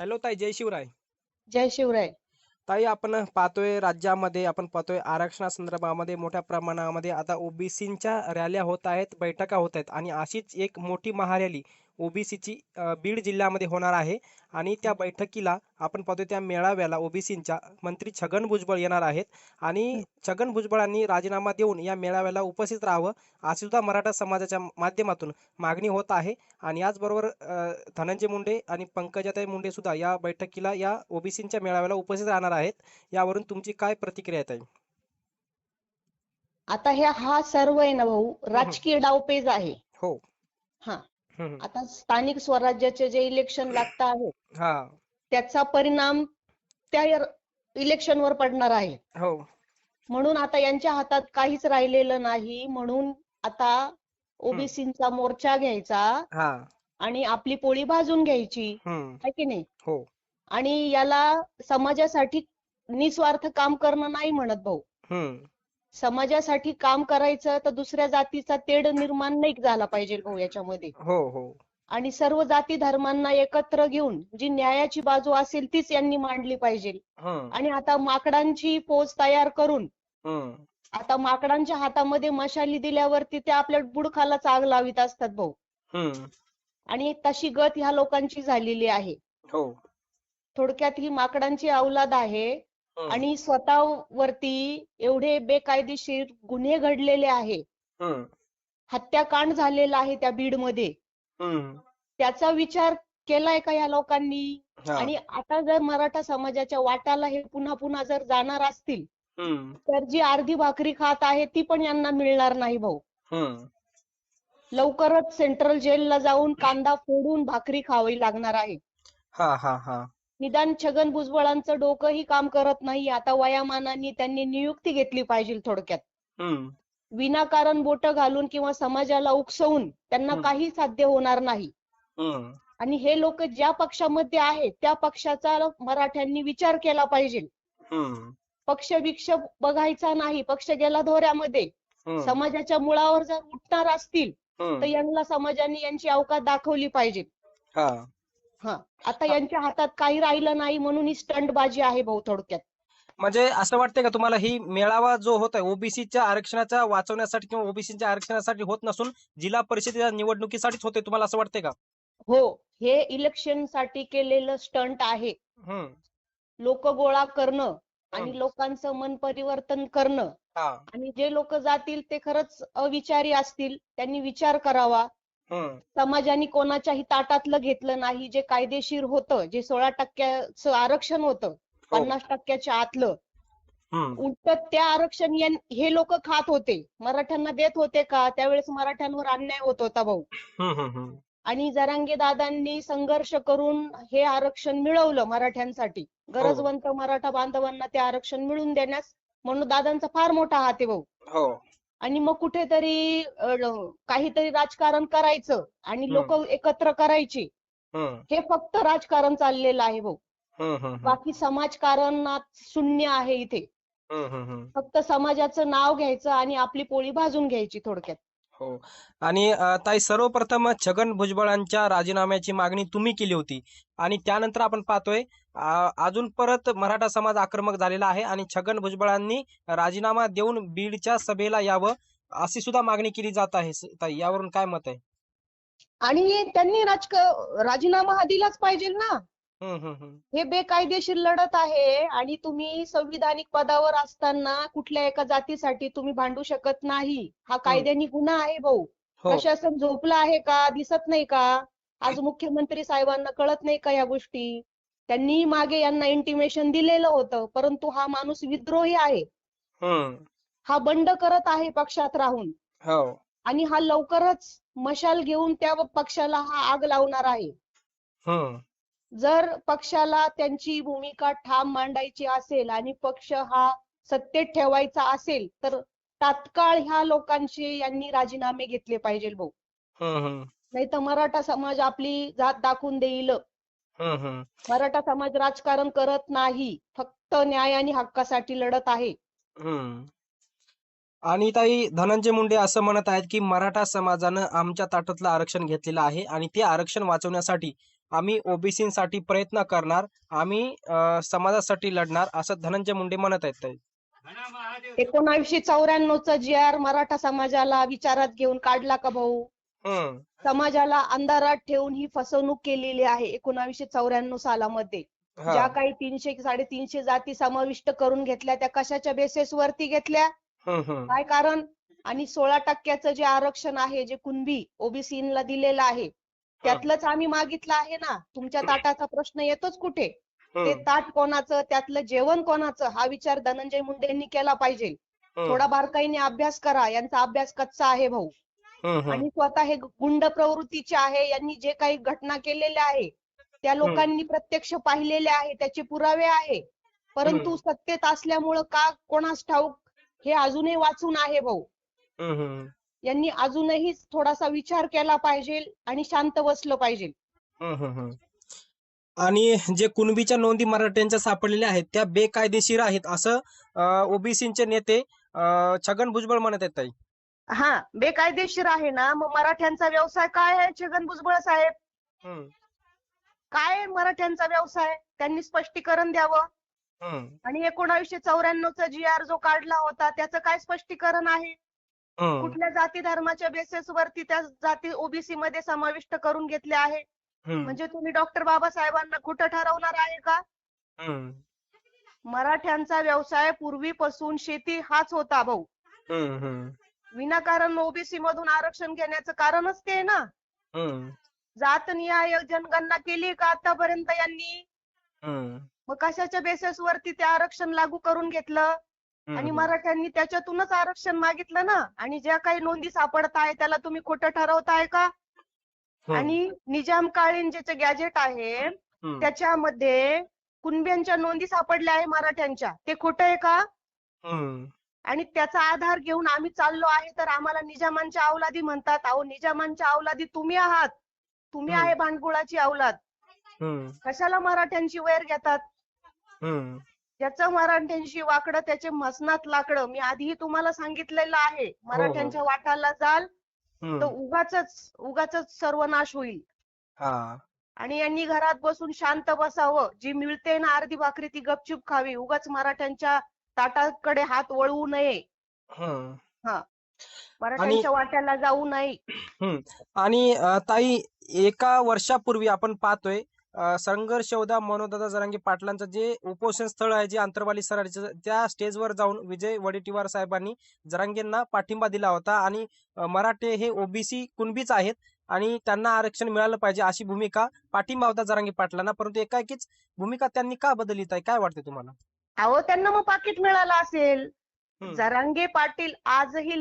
Hello ताई. जय शिवराय. जय शिवराय. ताई आपण पाहतोय राज्यामध्ये आपण पाहतोय आरक्षणासंदर्भामध्ये मोठ्या प्रमाणामध्ये आता ओबीसींच्या रॅल्या होत आहेत बैठका होत आहेत आणि अशीच एक मोठी महारॅली ओबीसीची बीड जिल्ह्यामध्ये होणार आहे. आणि त्या बैठकीला आपण पाहतोय त्या मेळाव्याला ओबीसींच्या मंत्री छगन भुजबळ येणार आहेत. आणि छगन भुजबळांनी राजीनामा देऊन या मेळाव्याला उपस्थित राहावं अशी सुद्धा मराठा समाजाच्या माध्यमातून मागणी होत आहे. आणि याचबरोबर धनंजय मुंडे आणि पंकजाताई मुंडे सुद्धा या बैठकीला या ओबीसींच्या मेळाव्याला उपस्थित राहणार आहेत. यावरून तुमची काय प्रतिक्रिया आहे ताई? आता हे हा सर्व आहे ना भाऊ राजकीय डावपेच आहे. हो. आता स्थानिक स्वराज्याचे जे इलेक्शन लागत आहे हा. त्याचा परिणाम त्या इलेक्शनवर पडणार आहे. हो. म्हणून आता यांच्या हातात काहीच राहिलेलं नाही म्हणून आता ओबीसीचा मोर्चा घ्यायचा हा. आणि आपली पोळी भाजून घ्यायची आहे की नाही? हो. आणि याला समाजासाठी निस्वार्थ काम करणं नाही म्हणत भाऊ. समाजासाठी काम करायचं तर दुसऱ्या जातीचा तेढ निर्माण नाही झाला पाहिजे भाऊ याच्यामध्ये. हो हो. आणि सर्व जाती धर्मांना एकत्र घेऊन जी न्यायाची बाजू असेल तीच यांनी मांडली पाहिजे. आणि आता माकडांची पोच तयार करून आता माकडांच्या हातामध्ये मशाली दिल्यावरती ते आपल्या बुडखालाच आग लावित असतात भाऊ. आणि तशी गत ह्या लोकांची झालेली आहे. हो. थोडक्यात ही माकडांची अवलाद आहे. आणि स्वतःवरती एवढे बेकायदेशीर गुन्हे घडलेले आहे. हत्याकांड झालेला आहे त्या बीडमध्ये. हम्म त्याचा विचार केलाय का या लोकांनी? आणि आता जर मराठा समाजाच्या वाट्याला हे पुन्हा पुन्हा जर जाणार असतील तर जी अर्धी भाकरी खात आहे ती पण यांना मिळणार नाही भाऊ. लवकरच सेंट्रल जेलला जाऊन कांदा फोडून भाकरी खावी लागणार आहे. हा हा हा. निदान छगन भुजबळांचं डोकंही काम करत नाही. आता वयामानाने त्यांनी नियुक्ती घेतली पाहिजे थोडक्यात. विनाकारण बोटं घालून किंवा समाजाला उकसवून त्यांना. काही साध्य होणार नाही. आणि हे लोक ज्या पक्षामध्ये आहेत त्या पक्षाचा मराठ्यांनी विचार केला पाहिजे. पक्ष बिक्ष बघायचा नाही. पक्ष गेला धोऱ्यामध्ये. समाजाच्या मुळावर जर उठणार असतील तर यांना समाजाने यांची अवकात दाखवली पाहिजे. हा. आता यांच्या हातात काही राहिलं नाही म्हणून ही स्टंटबाजी आहे भाऊ थोडक्यात. म्हणजे असं वाटतंय का तुम्हाला ही मेळावा जो होत आहे ओबीसीच्या आरक्षणाचा वाचवण्यासाठी किंवा ओबीसीच्या आरक्षणासाठी होत नसून जिल्हा परिषदेच्या निवडणुकीसाठीच होते तुम्हाला असं वाटतंय का? हो. हे इलेक्शनसाठी केलेलं स्टंट आहे. हम्म. लोक गोळा करणं. आणि लोकांचं मन परिवर्तन करणं हा. आणि जे लोक जातील ते खरंच अविचारी असतील त्यांनी विचार करावा. समाजाने कोणाच्याही ताटातलं घेतलं नाही जे कायदेशीर होतं जे सोळा टक्क्याचं आरक्षण होतं पन्नास टक्क्याच्या आतलं. उलट त्या आरक्षण हे लोक खात होते. मराठ्यांना देत होते का? त्यावेळेस मराठ्यांवर अन्याय होत होता भाऊ. आणि जरांगे दादांनी संघर्ष करून हे आरक्षण मिळवलं मराठ्यांसाठी. गरजवंत मराठा बांधवांना ते आरक्षण मिळवून देण्यास म्हणून दादांचा फार मोठा हात आहे भाऊ. हो. आणि मग कुठेतरी काहीतरी राजकारण करायचं आणि. लोक एकत्र करायची. हे. फक्त राजकारण चाललेलं आहे भाऊ. बाकी समाजकारणात शून्य आहे इथे. फक्त समाजाचं नाव घ्यायचं आणि आपली पोळी भाजून घ्यायची थोडक्यात. हो. आणि अ, ताई सर्वप्रथम छगन भुजबळांच्या राजीनाम्याची मागणी तुम्ही केली होती. आणि त्यानंतर आपण पाहतोय अ, अजून परत मराठा समाज आक्रमक झालेला आहे आणि छगन भुजबळांनी राजीनामा देऊन बीडच्या सभेला यावं अशी सुद्धा मागणी केली जात आहे. स- ताई यावरून काय मत आहे? आणि त्यांनी राजक राजीनामा हा दिलाच पाहिजे ना. हम्म हम्म हम्म हे बेकायदेशीर लढत आहे आणि तुम्ही संविधानिक पदावर असताना कुठल्या एका जातीसाठी तुम्ही भांडू शकत नाही. हा कायद्याने गुन्हा आहे भाऊ. हो. प्रशासन झोपलं आहे का? दिसत नाही का? आज मुख्यमंत्री साहेबांना कळत नाही का या गोष्टी? त्यांनी मागे यांना इंटिमेशन दिलेलं होतं परंतु हा माणूस विद्रोही आहे. हम्म हा बंड करत आहे पक्षात राहून. हो. आणि हा लवकरच मशाल घेऊन त्या पक्षाला हा आग लावणार आहे. हम्म जर पक्षाला त्यांची भूमिका ठाम मांडायची असेल आणि पक्ष हा सत्तेत ठेवायचा असेल तर तात्काळ ह्या लोकांचे यांनी राजीनामे घेतले पाहिजे भाऊ. नाही तर मराठा समाज आपली जात दाखवून देईल. मराठा समाज राजकारण करत नाही फक्त न्याय आणि हक्कासाठी लढत आहे. हम्म आणि ताई धनंजय मुंडे असं म्हणत आहेत की मराठा समाजानं आमच्या ताटातलं आरक्षण घेतलेलं आहे आणि ते आरक्षण वाचवण्यासाठी आम्ही ओबीसीसाठी प्रयत्न करणार आम्ही समाजासाठी लढणार असं धनंजय मुंडे म्हणत आहेत एकोणावीसशे चौऱ्याण्णवचा जी आर मराठा समाजाला विचारात घेऊन काढला का भाऊ? समाजाला अंधारात ठेवून ही फसवणूक केलेली आहे एकोणावीसशे चौऱ्याण्णव सालामध्ये. ज्या काही तीनशे साडेतीनशे जाती समाविष्ट करून घेतल्या त्या कशाच्या बेसिस वरती घेतल्या? काय कारण? आणि सोळा टक्क्याचं जे आरक्षण आहे जे कुणबी ओबीसीला दिलेलं आहे त्यातलंच आम्ही मागितलं आहे ना. तुमच्या ताटाचा प्रश्न येतोच कुठे? ते ताट कोणाचं त्यातलं जेवण कोणाचं हा विचार धनंजय मुंडे यांनी केला पाहिजे. थोडा बारकाईने अभ्यास करा. यांचा अभ्यास कच्चा आहे भाऊ. आणि स्वतः हे गुंड प्रवृत्तीचे आहे. यांनी जे काही घटना केलेल्या आहे त्या लोकांनी प्रत्यक्ष पाहिलेले आहे. त्याचे पुरावे आहे. परंतु सत्तेत असल्यामुळं का कोणास ठाऊक हे अजूनही वाचून आहे भाऊ. यांनी अजूनही थोडासा विचार केला पाहिजे आणि शांत बसलं पाहिजे. हम्म, हम्म, हम्म. आणि जे कुणबीच्या नोंदी मराठ्यांच्या सापडलेल्या आहेत त्या बेकायदेशीर आहेत असं ओबीसीचे नेते छगन भुजबळ म्हणत आहेत ताई. हा बेकायदेशीर आहे ना. मग मराठ्यांचा व्यवसाय काय आहे छगन भुजबळ साहेब? हम्म, काय आहे मराठ्यांचा व्यवसाय? त्यांनी स्पष्टीकरण द्यावं. हम्म, आणि एकोणावीसशे चौऱ्याण्णवचा जी आर जो काढला होता त्याचं काय स्पष्टीकरण आहे? कुठल्या जाती धर्माच्या बेसिस वरती त्या जाती ओबीसी मध्ये समाविष्ट करून घेतल्या आहे? म्हणजे तुम्ही डॉक्टर बाबासाहेबांना कुठं ठरवणार आहे का? मराठ्यांचा व्यवसाय पूर्वीपासून शेती हाच होता भाऊ. विनाकारण ओबीसी मधून आरक्षण घेण्याचं कारणच ते आहे ना हम्म, जातनिहाय जनगणना केली का आतापर्यंत यांनी? मग कशाच्या बेसिस वरती ते आरक्षण लागू करून घेतलं? आणि मराठ्यांनी त्याच्यातूनच आरक्षण मागितलं ना. आणि ज्या काही नोंदी सापडताय त्याला तुम्ही खोटं ठरवताय का? हम्म, आणि निजामकालीन जे गॅजेट आहे त्याच्यामध्ये कुणब्यांच्या नोंदी सापडल्या आहे मराठ्यांच्या. ते खोटं आहे का? आणि त्याचा आधार घेऊन आम्ही चाललो आहे तर आम्हाला निजामांच्या अवलादी म्हणतात. अहो निजामांच्या अवलादी तुम्ही आहात. तुम्ही. आहे भांडकुळाची अवलाद कशाला मराठ्यांची वैर घेतात? ज्याचं मराठ्यांशी वाकडं त्याचे मसनात लाकडं मी आधीही तुम्हाला सांगितलेलं आहे. मराठ्यांच्या वाटाला जाल तर उगाच उगाच सर्वनाश होईल. हा. आणि यांनी घरात बसून शांत बसावं. जी मिळते ना अर्धी भाकरी ती गपचूप खावी. उगाच मराठ्यांच्या ताटाकडे हात वळवू नये. हम्म. मराठ्यांच्या वाट्याला जाऊ नये आणि ताई एका वर्षापूर्वी आपण पाहतोय अ, संघर्ष योद्धा मनोदादा जरांगे पाटलांचं जे उपोषण स्थळ आहे जे आंतरवाली सराडीचं त्या स्टेजवर जाऊन विजय वडेट्टीवार साहेबांनी जरांगेंना पाठिंबा दिला होता आणि मराठे हे ओबीसी कुणबीच आहेत आणि त्यांना आरक्षण मिळालं पाहिजे अशी भूमिका पाठिंबा होता जरांगे पाटलांना परंतु एकाएकीच भूमिका त्यांनी का बदलली ताई काय वाटते तुम्हाला? अहो त्यांना मग पाकिट मिळालं असेल. जरांगे पाटील आजही